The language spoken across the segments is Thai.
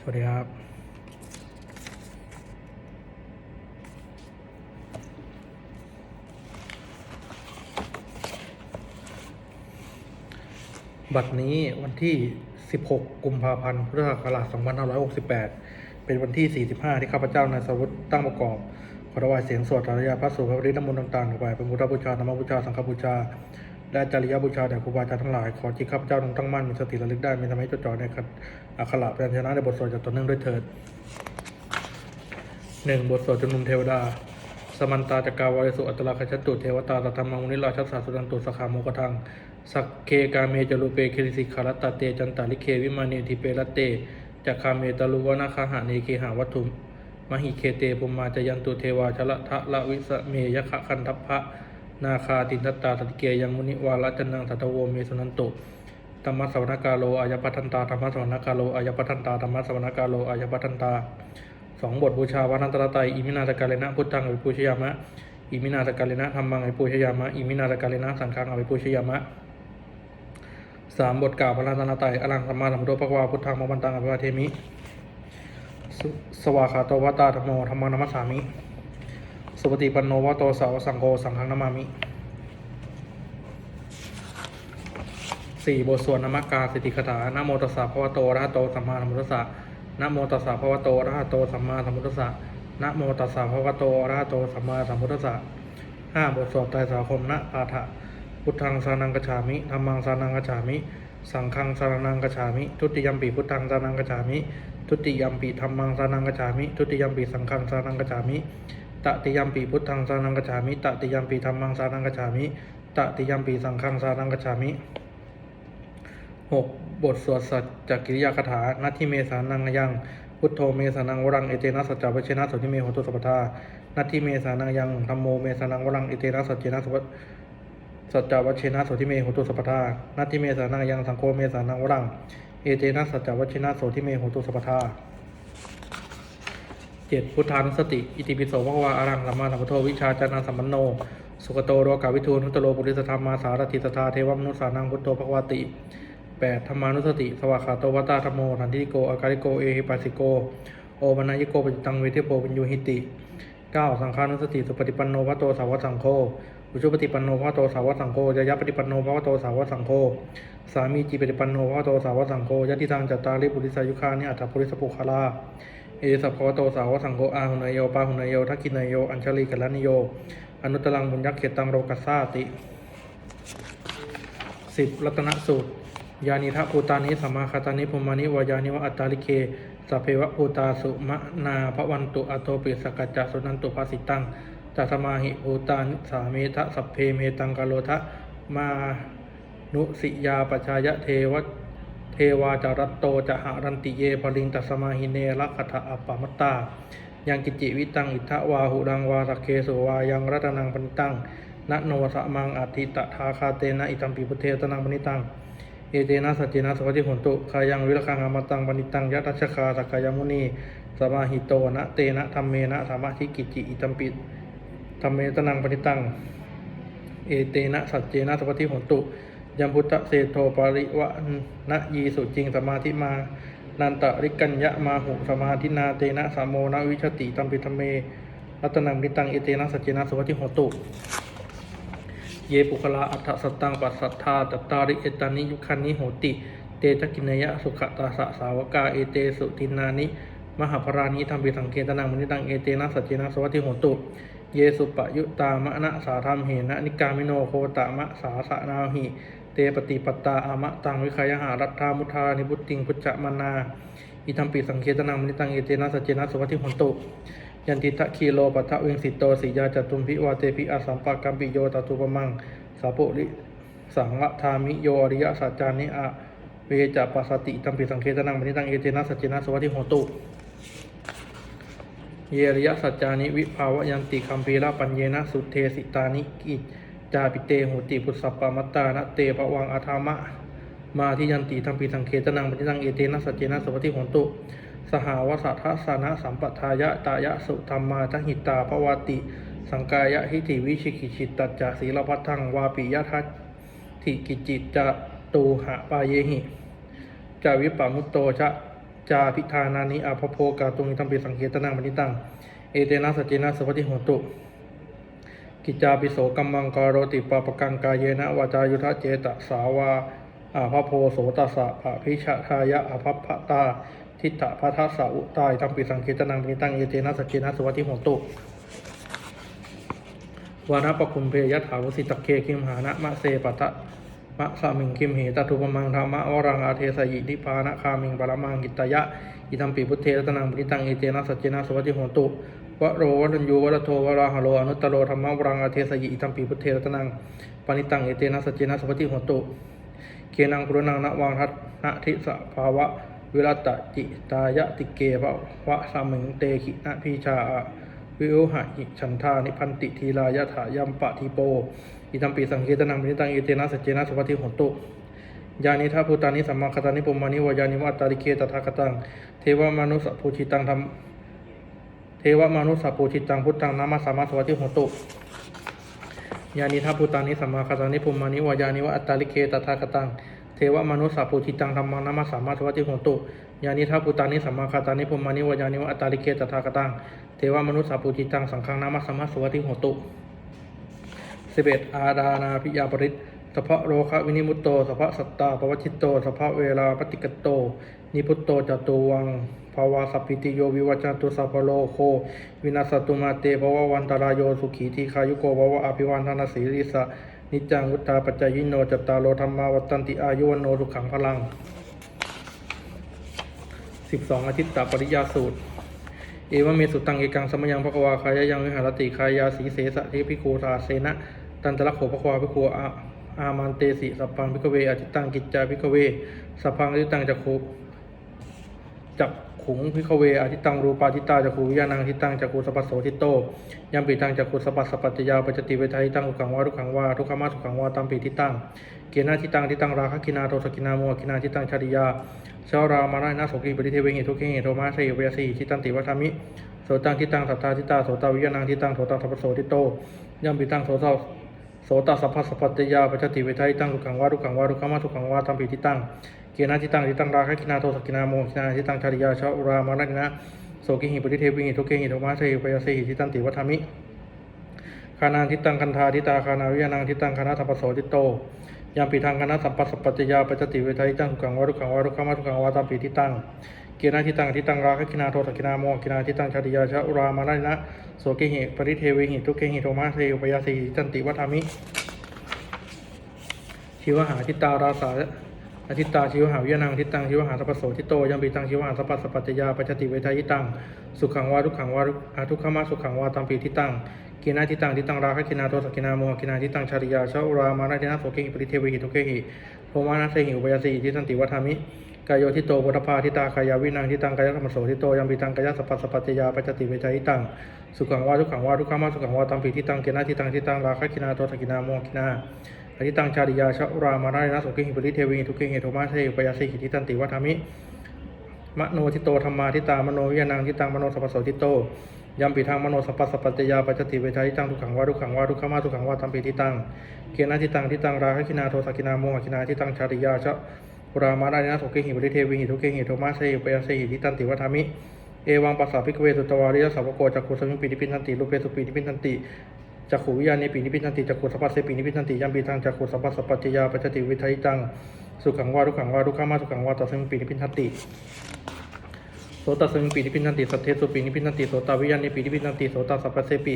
สวัสดีครับ บัดนี้วันที่ 16 กุมภาพันธ์ พุทธศักราช 2568 เป็นวันที่ 45 ที่ข้าพเจ้านายสวุฒิตั้งประกอบ ขอถวายเสียงสวดอริยพระสูตรพระปริน้ำมนต์ต่างๆถวายเป็นพุทธบูชาธรรมบูชา สังฆบูชาและจริยบูชาแด่ครูบาอาจารย์ทั้งหลาย ขอจิตข้าพเจ้าจงตั้งมั่นมีสติระลึกได้มีธรรมให้จดจ่อใน อักขระพยัญชนะในบทสวดจากต่อเนื่องด้วยเถิดหนึ่งบทสวดจำนวนเทวดา สมันตาจักราวาริสุอัตตลาคชัตุเทวตาตถามังมุนิราชัสสาสุดันตุสขามโมกทังสักเคกาเมจรูเปคิริสิขารตตาเตจันตาลิเควิมานีทิเปรตเตจักคาเมตาลุวนาคาหาเนเคหาวัตถุมหิเคเตปุมมาจยันตุเทวาชละทะละวิสเมยะคะคันทัพพะนาคาตินทตาสติเกยังมุนิวาลจันนังทัตโวเมสุนันตุ ธรรมสวนกาโลอายปัทันตาธรรมสวนกาโลอายปัทันตาธรรมสวนกาโลอายปัทันตาสองบทบูชาวันันตรตัยอิมินาตกาเลนะพุทธังอภิปูชยามะอิมินาตกาเลนะธรรมังอภิปูชยามะอิมินาตกาเลนะสังฆังอภิปูชยามะสามบทกล่าวพระรัตนตรัยอลังสัมมาสัมพุทโธภควาพุทธังมมันตังอภิวาเทมิ สวาขาโตวัตตาธรรมโมธรรมนัมสสามิ สุปฏิปันโนวะโตสาวสังโฆสังฆนามามิ สี่บทสวดนมักกาสิทธิคาถานโมตัสสะภะวะโตระหะโตสัมมาสัมพุทธัสสะนโมตัสสะภะวะโตระหะโตสัมมาสัมพุทธัสสะนโมตัสสะภะวะโตระหะโตสัมมาสัมพุทธัสสะห้าบทสวดไตรสาคมนะปาฐะพุทธังสานังกฉามิธรรมังสานังกฉามิ สังฆังสานังกฉามิ ทุติยมปีพุทธังสานังกฉามิ ทุติยมปีธรรมังสานังกฉามิ ทุติยมปีสังฆังสานังกฉามิ ตติยมปีพุทธังสานังกฉามิ ตติยมปีธรรมังสานังกฉามิ ตติยมปีสังฆังสานังกฉามิ หกบทสวดสัจจกิริยาคาถานัตทิเมสานังยัง พุทโธเมสานังวรังเอเตนะสัจจวัชเชนะสุทิเมโหตุสัพทานัตทิเมสานังยังธรรมโมเมสานังวรังเอเตนะสัจเจนะสุสัจจวัชเชนะสุทิเมโหตุสัพทานัตทิเมสานังยังสังโฆเมสานังวรังเอเตนะสัจจวัชเชนะสุทิเมโหตุสัพทาเจ็ดพุทธานุสติ อิติปิโสภควาอารังสัมมาสัมพุทโธวิชาจานาสัมปันโน สุกโตโรกาวิทูนุตโรปุริสธรรมาสารติสทาเทวมนุสสานังพุทโธภควาติ แปดธรรมานุสติ สวากขาโตวัตตาธรรมโมทันทิโกอาการิโก เอหิปัสสิโก โอมนายโกปจิตังเวทิโปปัญญูหิติเก้าสังฆานุสติ สุปฏิปันโนพระโตสาวสังโฆอุชุปฏิปันโนพระโตสาวสังโฆยะยะปฏิปันโนพระโตสาวสังโฆ สามีจีปฏิปันโนพระโตสาวสังโฆยะทิทางจัตตาริปุริสายุคานิอัตถปุริสปุคาลาเอสัพพโตสาวสังโฆอาหุนายโยปาหุนายโยทักขินายโย อัญชลีกัลลนิโย อนุตตรังบุญยักเขตังโรกัสสาติสิบรัตนสูตร ยานิทะภูตานิสมาคาตานิภูมานิวายานิวะอัตตาลิเคสเพวะภูตาสุมะนาภวันตุอโตปิสกัจจสุนันตุภาสิตังจัตมาหิภูตานิสาเมทะสัพเพเมตังกาโลทะมานุสิยาปชายะเทวะเทวาจารัตโตจะหารันติเยปริงตัสมาหิเนรักขะอปามตายังกิจิวิตังอิทะวาหุดังวาสักเคสุวายังรัตนังปณิตังนโนสะมังอธิตะทาคาเตนะอิตัมปิพุเทตนังปณิตัง เอเตนะสัจเจนะสวัสดิหนตุคายังวิรคังอามตังปณิตังยัตชคาสักกายมุนีสมาหิโตนะเตนะธรรมเมนะสามาธิกิจิอิตัมปิธรรมเมตนังปณิตังเอเตนะสัจเจนะสวัสดิหนตุยัมพุทธเศโทปริวะนะยีสุจริงสมาธิมานันตริกัญญะมาหุสมาธินาเตนะสามโมนะวิชติตัมปิธรรมเมรัตนังปิตังเอเตนะสัจเจนะสวัสดิหนตุ เยปุคลาอัฏฐสตังปัสสัทธาตตาริเอตานิยุคันนิโหติ เตตกินยะสุขตาสะสาวกาเอเตสุตินานิ มหาพรานิธรรมปิสังเกตนังมณิตังเอเตนะสัจเจนะสวัสดิโหตุเยสุปยุตามะนะสาธรรมเหนะนิกามิโนโคตามะสาสะนาหิ เตปฏิปตาอามะตังวิคายหารัตถามุทานิบุติงพุจจะมนาอิธรรมปิสังเกตนังมณิตังเอเตนะสัจเจนะสวัสดิโหตุ ยันติทะคีโลปัทะเวงสิโตสียาจตุมพิวาเตปิอาสัมปะกัมปิโยตตุปมังสาปุริสังฆทามิโยอริยสัจจานิอะเวจะปัสสติตัมปิสังเคตนังมณิตังเอเจนะสัจเจนะสวัสดิโหตุเยริยสัจจานิวิภาวยันติคัมภีระปัญเยนะสุเทสิตานิกิจาปิเตโหติปุสสปปามัตตานะเตปะวังอาธามะมาที่ยันติทัมปีสังเคตนังมณิตังเอเตนะสัจเจนะสวัสดิโหตุ สหาวสัทธสนะสัมปทายะตายะสุธรรมาทหิตาภวติ สังกายะหิติวิชิกิจิตตจจะศีลพัทังวาปิยะทัตถิกิจิตจะตูหะปาเยหิจาวิปามุตโตชะจาพิธานานิอาภโพกาตุงิตัมปิสังเกตนังมณิตัง เอเตนะสจเจนะสวัสดิโหตุ กิจาปิโสกัมมังการโรติปาปกังกายเยนะวาจายุทธเจตสาวาอาภโพโสตัสสะภะพิชะทายะอาภัพตา ทิฏฐะพัทธสะอุตายตัมปิสังเกตนังมณิตังเอเตนะสจเจนะสวัสดิโหตุวานะปะคุมเพยถาวสิตะเคคิมหานะมะเสปะทะมะสามิงคิมเหตตุปมังธรรมะวรังอาเทสยินิพานะคามิงปรมังกิตยะอิทัมปิพุทเทรตนังปิตังเอเตนะสัจเจนะสวัสดิโหตุวโรวัฏัญญูวะรโทวราหโลอนุตโรธรรมะวรังอาเทสยิอิทัมปิพุทเทรตนังปณิตังเอเตนะสัจเจนะสวัสดิโหตุ เคนังกรุณังนะวังทัตนะทิสะภาวะ วิรัตจิตายะติเกภวะสามิงเตขินะพีชาวิโอหะหิฉันทานิพันติทีลายะถายัมปะทีโป อิตัมปีสังเกตนังมิตังเอเตนะสัจเจนะสวัสดิโหตุยานิทัพุตานิสัมมาคตานิปุมมานิวายานิวัตตาริเคตถาคตัง เทวมนุสสะภูชิตังธรรมเทวมนุสสะภูชิตังพุทธังนามาสามาสวัสดิโหตุยานิทัพุตานิสัมมาคตานิปุมมานิวายานิวัตตาริเคตถาคตัง เทวมนุสสะภูชิตังธรรมังนามาสามาสวัสดิโหตุยานิทัพุตานิสัมมาคตานิปุมมานิวายานิวัตตาริเคตถาคตัง เทวมนุษย์สาปูจิตังสังฆังนามัสสมัสสวัติโหตุสิบเอ็ดอาดานาพิยาปริตสภะโรคะวินิมุตโตสภะสัตตาปวัชิตโตสภะเวลาปฏิกโต นิพุตโตจตุวังภาวาสัพพิติโยวิวัจจตุสัพโลโค วินาสตุมาเตภวะวันตรายโยสุขีทีคายุโกภวะอภิวันธนาสีริสะ นิจังวุตาปัจจยิโนจตตารโลธรรมาวัตตันติอายุวันโนสุขังพลังสิบสองอาทิตตปริยาสูตร เอวเมสุตังเอกังสมยังภควาคายยังวิหารติคายาสีเสสะเทพิโคสาเสนะ ตันตระโขภควาพิโคอาอามันเตสิสัพพังพิกเวอจิตังกิจจาพิกเวสัพพังอจิตังจักขุ จักขุงพิกเวอจิตังรูปาทิตาจักขุวิญาณังทิตังจักขุสปัสโสทิโตยัมปิตังจักขุสปัสสปัจจยาปัจจติเวทายตังทุกขังวาทุกขังวาทุกขมาทุกขังวาตัมปิทิตังเกณาทิตังทิตังราคะกินาโทสกินาโมกินาทิตังชาดิยาชาวรามานานาโสกิปริเทเวหิทุกเขหิโทมาเสยเวสีทิตันติวัฏมิโสตังทิตังสัทธาทิตาโสตาวิญาณังทิตังโสตังสัพพโสทิโตยัมปิตังโสตา โสตสัพพสัพพตยาปัจจติเวทายตังทุกขังวาทุกขังวาทุกขมาทุกขังวาตัมปิทิตั้งเกณาทิตังทิตังราคะกินาโทสกินาโมกินาทิตังชาริยาชาวรามานะนะโสกิหิปริเทวิหิทุเขหิโทมาเสยเวสีทิตันติวัฏามิคานาทิตังคันธาทิตาคานาวิญญาณังทิตังคณะสัพพโสทิโตยัมปิทังคณะสัพพสัพพตยาปัจจติเวทายตังทุกขังวาทุกขังวาทุกขมาทุกขังวาตัมปิทิตั้ง กณฑ์ทิตังทิตังราคกินาโทสกินาโมกินาทิตังชาติยาชะรามานะนะโสเกหิปริเทวิหิทุกเกหิโทมาเทอุปยาสีจันติวัฏามิชิวหาทิตาราสาอทิตาชิวหาวิยานังทิตังชิวหาสัพโสทิโตยัมปิตังชิวหาสัพสัพปัจยาปัจจติเวทายิตังสุขังวาทุกขังวาอาทุกขมาสุขังวาตัมปีทิตังกินาทิตังทิตังราคะกินาโทสกินาโมกินาทิตังชาติยาชะอุรามานะนะโสเกหิปริเทวิหิทุกเกหิโทมานะเทหิอุปยาสีทิตันติวัฏามิ กายโยทิโตปุถพาทิตาคายาวินังทิตังกายธรรมโสทิโตยัมปิตังกายสัพพสัพปัจยาปัจจติเวจายิตังสุขังวาทุกขังวาทุกขามาสุขังวาตัมปิทิตังเกนะทิตังทิตังราคะกินาโทสกินาโมกินาอทิตังชาดิยาชะอุรามารานะสุขิหิปริเทวิทุกิเหโทมาเทอุปยาสิกิทิตันติวัฏามิมโนทิโตธรรมาทิตามโนวิญญาณังทิตังมโนสัพพโสทิโตยัมปิทังมโนสัพพสัพปัจยาปัจจติเวจายิตังทุกขังวาทุกขังวาทุกขามาทุกขังวาตัมปิทิตังเกนะทิตังทิตังราคะกินาโทสกินาโมกินาทิตังชาดิยาชะปุ รามารานะโสเกหิบริเทวิหิทุเกหิโทมาเสยปยาเสหิทิตันติวัฏามิเอวังปัสสาพิกเวสุตวาริยสัพพโกจักขุสมิงปีนิพินันติรูปเปสุปีนิพินันติจักขุวิญญาณปีนิพินันติจักขุสัพพเสปีนิพินันติยัมปีทังจักขุสัพพสัพพัจจยาปัจจติวิทัยจังสุขังวาทุกขังวาทุกขามาสุขังวาตัสมิงปีนิพินันติ ตัสมิงปีนิพินันติสัทเทสุปีนิพินันติโสตวิญญาณปีนิพินันติโสตสัพพเสปี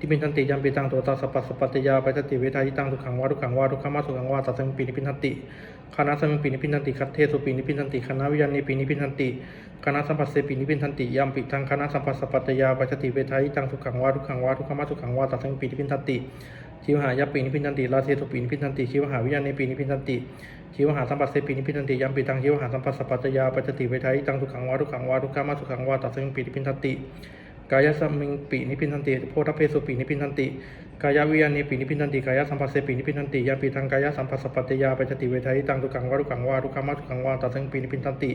นิพินันติยัมปีตังโสตสัพพสัพพัจจยาปัจจติวิทัยตังสุขังวาทุกขังวาทุกขามาสุขังวาตัสมิงปีนิพินันติคณะสมิงปีนิพินันติคัตเทสุปีนิพินันติคณะวิญญาณีปีนิพินันติคณะสัมปัสเสปีนิพินันติยัมปิทังคณะสัมปัสสปัตตยาปัจจติเวทายตังสุขังวาทุกขังวาทุกขมาทุขังวาตัสมิงปีนิพินันติชิวหายปีนิพินันติลาเทสุปีนิพินันติชิวหาวิญญาณีปีนิพินันติ ชิวหาสัมปัสเสปีนิพินันติยัมปิทังชิวหาสัมปัสสปัตตยาปัจจติเวทายตังสุกขังวาทุกขังวาทุกขามาทุกขังวาตัสมิงปีนิพินันติกายสัมมิงปีนิพินันติโพธเพสุปีนิพินันติกายวิญญาณีปีนิพินันติกายสัมปัสเสปีนิพินันติยัมปิทังกายสัมปัสสปัตตยาปัจจติเวทายตังสุกขังวาทุกขังวาทุกขามาทุกขังวาตัสมิงปีนิพินันติ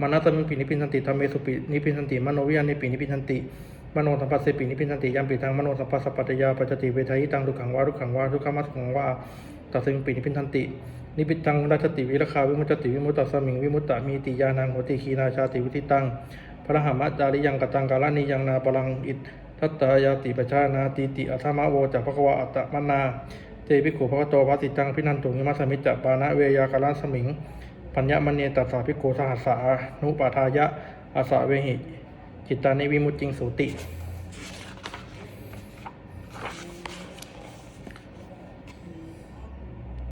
มานัสมิงปีนิพินันติธรรมเมสุปีนิพินันติมโนวิญญาณีปีนิพินันติมโนสัมปัสเสปีนิพินันติยัมปิทังมโนสัมปัสสปัตตยาปัจจติเวทายตังทุกขังวาทุกขังวาทุกขามัสขังวาตัสมิงปีนิพินันติ นิพิตังราชติวิรคาวิมุตติวิมุตตสมิงวิมุตตะมีติยานังโหติคีนาชาติวิทิตังพระหามัจจาริยังกตังกาลานิยังนาปรังอิททัตตายาติปชานาติติอัธมะโวจักภควะอัตตมนาเจภิกขุภคโตภาสิตังพินันตุงิมัสมิจปานะเวยากาลสมิงปัญญมณีตัสสาภิกสหัสสานุปาทายะอาสาเวหิจิตตานิวิมุตติงสุติ